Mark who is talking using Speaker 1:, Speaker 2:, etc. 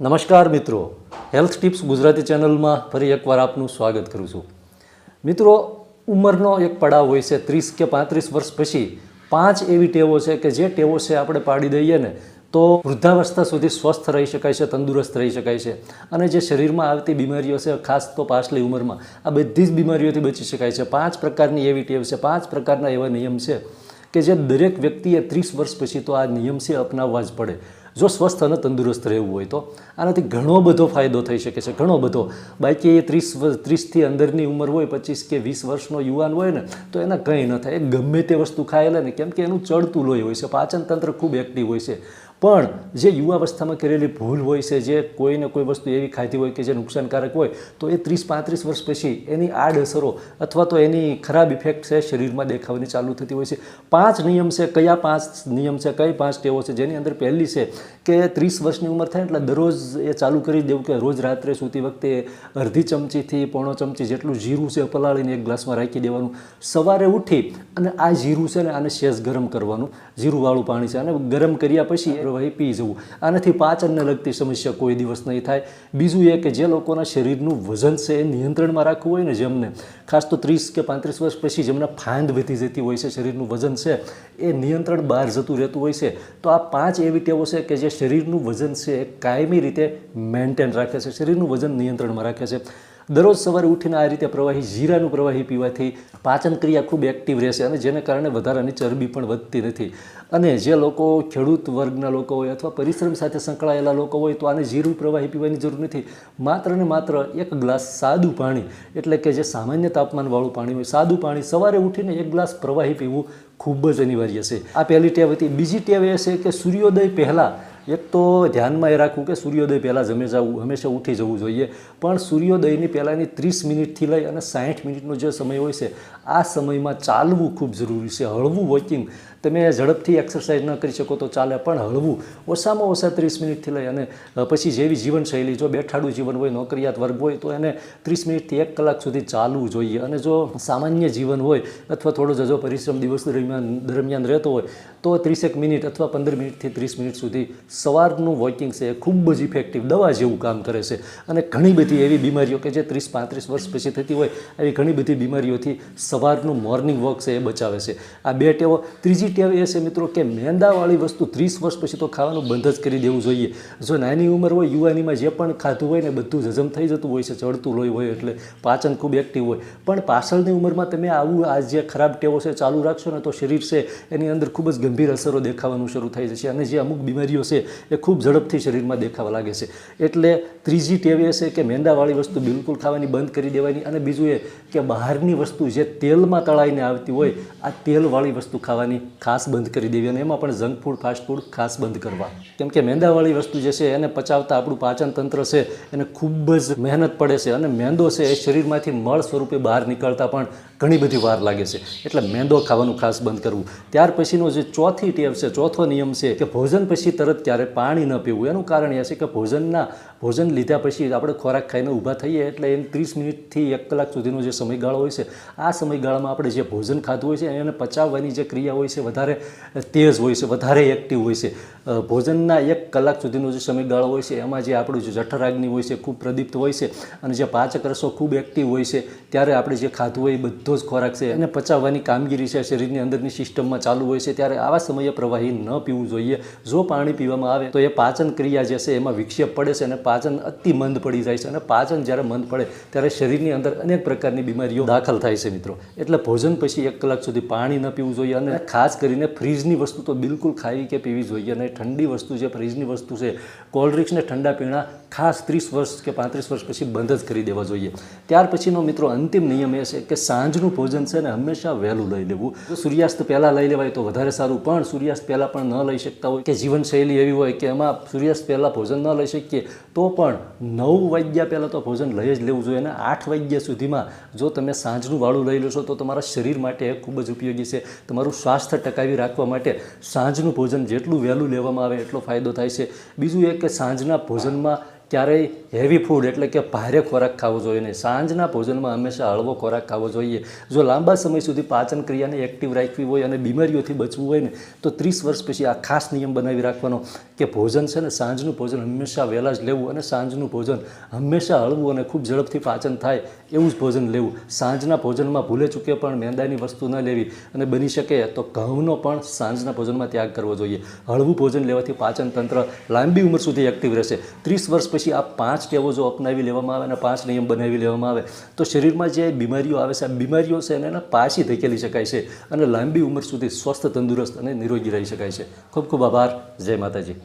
Speaker 1: નમસ્કાર મિત્રો. Health tips Gujarati ચેનલમાં ફરી એકવાર આપનું સ્વાગત કરું છું. મિત્રો, ઉંમરનો એક પડાવ હોય છે ત્રીસ કે પાંત્રીસ વર્ષ પછી પાંચ એવી ટેવો છે કે જે ટેવો છે આપણે પાડી દઈએ ને, તો વૃદ્ધાવસ્થા સુધી સ્વસ્થ રહી શકાય છે, તંદુરસ્ત રહી શકાય છે. અને જે શરીરમાં આવતી બીમારીઓ છે, ખાસ તો પાછલી ઉંમરમાં, આ બધી જ બીમારીઓથી બચી શકાય છે. પાંચ પ્રકારની એવી ટેવ છે, પાંચ પ્રકારના એવા નિયમ છે કે જે દરેક વ્યક્તિએ ત્રીસ વર્ષ પછી તો આ નિયમ છે અપનાવવા જ પડે. જો સ્વસ્થ અને તંદુરસ્ત રહેવું હોય તો. આનાથી ઘણો બધો ફાયદો થઈ શકે છે, ઘણો બધો. બાકી એ ત્રીસ ત્રીસથી અંદરની ઉંમર હોય, પચીસ કે વીસ વર્ષનો યુવાન હોય ને, તો એના કંઈ ન થાય. એ ગમે તે વસ્તુ ખાયેલા ને, કેમ કે એનું ચડતું લોહી હોય છે. પાચનતંત્ર ખૂબ એક્ટિવ હોય છે. પણ જે યુવાવસ્થામાં કરેલી ભૂલ હોય છે, જે કોઈને કોઈ વસ્તુ એવી ખાધી હોય કે જે નુકસાનકારક હોય, તો એ ત્રીસ પાંત્રીસ વર્ષ પછી એની આડઅસરો અથવા તો એની ખરાબ ઇફેક્ટ છે શરીરમાં દેખાવાની ચાલુ થતી હોય છે. પાંચ નિયમ છે, કયા પાંચ નિયમ છે, કઈ પાંચ ટેવો છે? જેની અંદર પહેલી છે કે ત્રીસ વર્ષની ઉંમર થાય એટલે દરરોજ એ ચાલુ કરી દેવું કે રોજ રાત્રે સૂતી વખતે અડધી ચમચીથી પોણો ચમચી જેટલું જીરું છે પલાળીને એક ગ્લાસમાં રાખી દેવાનું. સવારે ઉઠી અને આ જીરું છે ને આને શેષ ગરમ કરવાનું. જીરુંવાળું પાણી છે અને ગરમ કર્યા પછી પ્રવાહી પી જવું. આનાથી પાચનને લગતી સમસ્યા કોઈ દિવસ નહીં થાય. બીજું એ કે જે લોકોના શરીરનું વજન છે એ નિયંત્રણમાં રાખવું હોય ને જેમને, ખાસ તો ત્રીસ કે પાંત્રીસ વર્ષ પછી જેમના ફાંદ વધી જતી હોય છે, શરીરનું વજન છે, એ નિયંત્રણ બહાર જતું રહેતું હોય છે. તો આ પાંચ એવી ટેવો છે કે જે શરીરનું વજન છે એ કાયમી રીતે મેન્ટેન રાખે છે, શરીરનું વજન નિયંત્રણમાં રાખે છે. દરરોજ સવારે ઉઠીને આ રીતે પ્રવાહી જીરાનું પ્રવાહી પીવાથી પાચન ક્રિયા ખૂબ એક્ટિવ રહેશે અને જેને કારણે વધારાની ચરબી પણ વધતી નથી. અને જે લોકો ખેડૂત વર્ગના લોકો હોય અથવા પરિશ્રમ સાથે સંકળાયેલા લોકો હોય તો આને જીરું પ્રવાહી પીવાની જરૂર નથી. માત્ર ને માત્ર એક ગ્લાસ સાદું પાણી, એટલે કે જે સામાન્ય તાપમાનવાળું પાણી હોય, સાદું પાણી સવારે ઉઠીને એક ગ્લાસ પ્રવાહી પીવું ખૂબ જ અનિવાર્ય છે. આ પહેલી ટેવ હતી. બીજી ટેવ એ છે કે સૂર્યોદય પહેલાં એક તો ધ્યાનમાં એ રાખવું કે સૂર્યોદય પહેલાં જમે જવું, હંમેશા ઉઠી જવું જોઈએ. પણ સૂર્યોદયની પહેલાંની ત્રીસ મિનિટથી લઈ અને સાઠ મિનિટનો જે સમય હોય છે, આ સમયમાં ચાલવું ખૂબ જરૂરી છે. હળવું વોકિંગ તમે ઝડપથી એક્સરસાઇઝ ન કરી શકો તો ચાલે, પણ હળવું. ઓછામાં ઓછા ત્રીસ મિનિટથી લઈ અને પછી જેવી જીવનશૈલી, જો બેઠાડું જીવન હોય, નોકરિયાત વર્ગ હોય, તો એને ત્રીસ મિનિટથી એક કલાક સુધી ચાલવું જોઈએ. અને જો સામાન્ય જીવન હોય, અથવા થોડો જજો પરિશ્રમ દિવસ દરમિયાન દરમિયાન રહેતો હોય, તો ત્રીસેક મિનિટ અથવા પંદર મિનિટથી ત્રીસ મિનિટ સુધી સવારનું વોકિંગ છે એ ખૂબ જ ઇફેક્ટિવ દવા જેવું કામ કરે છે. અને ઘણી બધી એવી બીમારીઓ કે જે ત્રીસ પાંત્રીસ વર્ષ પછી થતી હોય, એવી ઘણી બધી બીમારીઓથી સવારનું મોર્નિંગ વોક છે એ બચાવે છે. આ બે ટેવો. ત્રીજી ટેવ એ છે મિત્રો કે મેંદાવાળી વસ્તુ ત્રીસ વર્ષ પછી તો ખાવાનું બંધ જ કરી દેવું જોઈએ. જો નાની ઉંમર હોય, યુવાનીમાં જે પણ ખાધું હોય ને બધું હજમ થઈ જતું હોય છે, ચડતું લોહી હોય એટલે પાચન ખૂબ એક્ટિવ હોય. પણ પાછળની ઉંમરમાં તમે આવું આ જે ખરાબ ટેવો છે ચાલુ રાખશો ને તો શરીર છે એની અંદર ખૂબ જ ગંભીર અસરો દેખાવાનું શરૂ થઈ જશે અને જે અમુક બીમારીઓ છે એ ખૂબ ઝડપથી શરીરમાં દેખાવા લાગે છે. એટલે ત્રીજી ટેવ એ છે કે મેંદાવાળી વસ્તુ બિલકુલ ખાવાની બંધ કરી દેવાની અને બીજું એ કે બહારની વસ્તુ જે તેલમાં તળાઈને આવતી હોય, આ તેલવાળી વસ્તુ ખાવાની ખાસ બંધ કરી દેવી અને એમાં પણ જંક ફૂડ ફાસ્ટ ફૂડ ખાસ બંધ કરવા. કેમ કે મેંદાવાળી વસ્તુ જે છે એને પચાવતા આપણું પાચન તંત્ર છે, એને ખૂબ જ મહેનત પડે છે અને મેંદો છે એ શરીરમાંથી મળ સ્વરૂપે બહાર નીકળતા પણ ઘણી બધી વાર લાગે છે. એટલે મેંદો ખાવાનું ખાસ બંધ કરવું. ત્યાર પછીનો જે ચોથી ટેવ છે, ચોથો નિયમ છે કે ભોજન પછી તરત ક્યારે પાણી ન પીવું. એનું કારણ એ છે કે ભોજનના, ભોજન લીધા પછી આપણે ખોરાક ખાઈને ઊભા થઈએ એટલે એમ ત્રીસ મિનિટથી એક કલાક સુધીનો જે સમયગાળો હોય છે, આ સમયગાળામાં આપણે જે ભોજન ખાધું હોય છે એને પચાવવાની જે ક્રિયા હોય છે વધારે તેજ હોય છે વધારે એક્ટિવ હોય છે. ભોજનના એક કલાક સુધીનો જે સમયગાળો હોય છે, એમાં જે આપણું જે જઠરાગ્નિ હોય છે, ખૂબ પ્રદીપ્ત હોય છે અને જે પાચક રસો ખૂબ એક્ટિવ હોય છે, ત્યારે આપણે જે ખાધું હોય એ બધો જ ખોરાક છે. એને પચાવવાની કામગીરી છે, શરીરની અંદરની સિસ્ટમમાં ચાલુ હોય છે, ત્યારે આવા સમયે પ્રવાહી ન પીવું જોઈએ. જો પાણી પીવામાં આવે, તો એ પાચન ક્રિયા જે છે, એમાં વિક્ષેપ પડે છે અને પાચન અતિ મંદ પડી જાય છે અને પાચન જ્યારે મંદ પડે, ત્યારે શરીરની અંદર અનેક પ્રકારની બીમારીઓ દાખલ થાય છે મિત્રો. એટલે ભોજન પછી એક કલાક સુધી પાણી ન પીવું જોઈએ અને ખાસ કરીને ફ્રીજની વસ્તુ તો બિલકુલ ખાવી કે પીવી જોઈએ અને ઠંડી વસ્તુ છે ફ્રીજની વસ્તુ છે. કોલ્ડ ડ્રિંક્સને ઠંડા પીણા ખાસ ત્રીસ વર્ષ કે પાંત્રીસ વર્ષ પછી બંધ જ કરી દેવા જોઈએ. ત્યાર પછીનો મિત્રો અંતિમ નિયમ એ છે કે સાંજનું ભોજન છે ને હંમેશા વહેલું લઈ લેવું. જો સૂર્યાસ્ત પહેલાં લઈ લેવાય તો વધારે સારું, પણ સૂર્યાસ્ત પહેલાં પણ ન લઈ શકતા હોય કે જીવનશૈલી એવી હોય કે એમાં સૂર્યાસ્ત પહેલાં ભોજન ન લઈ શકીએ, તો પણ નવ વાગ્યા પહેલાં તો ભોજન લઈ જ લેવું જોઈએ અને આઠ વાગ્યા સુધીમાં જો તમે સાંજનું વાળું લઈ લેશો તો તમારા શરીર માટે એ ખૂબ જ ઉપયોગી છે. તમારું સ્વાસ્થ્ય ટકાવી રાખવા માટે સાંજનું ભોજન જેટલું વહેલું લેવામાં આવે એટલો ફાયદો થાય છે. બીજું એ કે સાંજના ભોજનમાં ક્યારેય હેવી ફૂડ એટલે કે ભારે ખોરાક ખાવો જોઈએ નહીં. સાંજના ભોજનમાં હંમેશા હળવો ખોરાક ખાવો જોઈએ. જો લાંબા સમય સુધી પાચન ક્રિયાને એક્ટિવ રાખવી હોય અને બીમારીઓથી બચવું હોય ને, તો ત્રીસ વર્ષ પછી આ ખાસ નિયમ બનાવી રાખવાનો કે ભોજન છે ને, સાંજનું ભોજન હંમેશા વહેલા જ લેવું અને સાંજનું ભોજન હંમેશા હળવું અને ખૂબ ઝડપથી પાચન થાય એવું જ ભોજન લેવું. સાંજના ભોજનમાં ભૂલે ચૂકે પણ મેંદાની વસ્તુ ન લેવી અને બની શકે તો ઘઉંનો પણ સાંજના ભોજનમાં ત્યાગ કરવો જોઈએ. હળવું ભોજન લેવાથી પાચન તંત્ર લાંબી ઉંમર સુધી એક્ટિવ રહેશે. ત્રીસ વર્ષ પછી આ પાંચ ટેવો જો અપનાવી લેવામાં આવે અને પાંચ નિયમ બનાવી લેવામાં આવે, તો શરીરમાં જે બીમારીઓ આવે છે, આ બીમારીઓ છે એને પાછી ધકેલી શકાય છે અને લાંબી ઉંમર સુધી સ્વસ્થ, તંદુરસ્ત અને નિરોગી રહી શકાય છે. ખૂબ ખૂબ આભાર. જય માતાજી.